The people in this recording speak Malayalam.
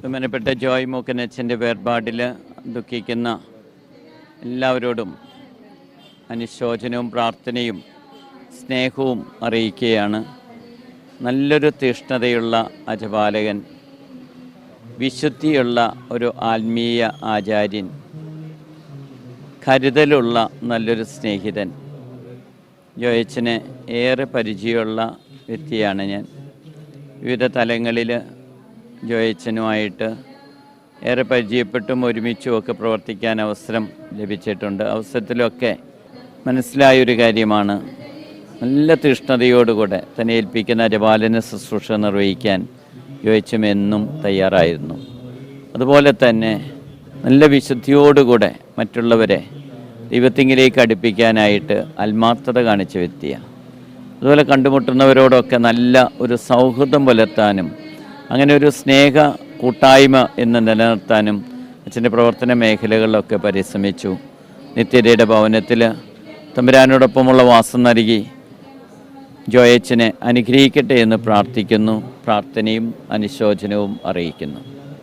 ബഹുമാനപ്പെട്ട ജോയ് മൂക്കനച്ഛന്റെ വേർപാടിൽ ദുഃഖിക്കുന്ന എല്ലാവരോടും അനുശോചനവും പ്രാർത്ഥനയും സ്നേഹവും അറിയിക്കുകയാണ്. നല്ലൊരു തീഷ്ണതയുള്ള അജപാലകൻ വിശുദ്ധിയുള്ള ഒരു ആത്മീയ ആചാര്യൻ കരുതലുള്ള നല്ലൊരു സ്നേഹിതൻ. ജോയച്ചന് ഏറെ പരിചയമുള്ള വ്യക്തിയാണ് ഞാൻ. വിവിധ തലങ്ങളിൽ ജോയച്ചനുമായിട്ട് ഏറെ പരിചയപ്പെട്ടും ഒരുമിച്ചും ഒക്കെ പ്രവർത്തിക്കാൻ അവസരം ലഭിച്ചിട്ടുണ്ട്. അവസരത്തിലൊക്കെ മനസ്സിലായൊരു കാര്യമാണ്. നല്ല തീഷ്ണതയോടുകൂടെ തന്നെ ഏൽപ്പിക്കുന്ന രപാലന ശുശ്രൂഷ നിർവഹിക്കാൻ ജോയിച്ചും എന്നും തയ്യാറായിരുന്നു. അതുപോലെ തന്നെ നല്ല വിശുദ്ധിയോടുകൂടെ മറ്റുള്ളവരെ ദൈവത്തിങ്കിലേക്ക് അടുപ്പിക്കാനായിട്ട് ആത്മാർത്ഥത കാണിച്ച വ്യക്തിയാണ്. അതുപോലെ കണ്ടുമുട്ടുന്നവരോടൊക്കെ നല്ല ഒരു സൗഹൃദം പുലർത്താനും അങ്ങനെ ഒരു സ്നേഹ കൂട്ടായ്മ എന്ന് നിലനിർത്താനും അച്ഛന്റെ പ്രവർത്തന മേഖലകളിലൊക്കെ പരിശ്രമിച്ചു. നിത്യതയുടെ ഭവനത്തിൽ തമ്പുരാനോടൊപ്പമുള്ള വാസം നൽകി ജോയച്ചനെ അനുഗ്രഹിക്കട്ടെ എന്ന് പ്രാർത്ഥിക്കുന്നു. പ്രാർത്ഥനയും അനുശോചനവും അറിയിക്കുന്നു.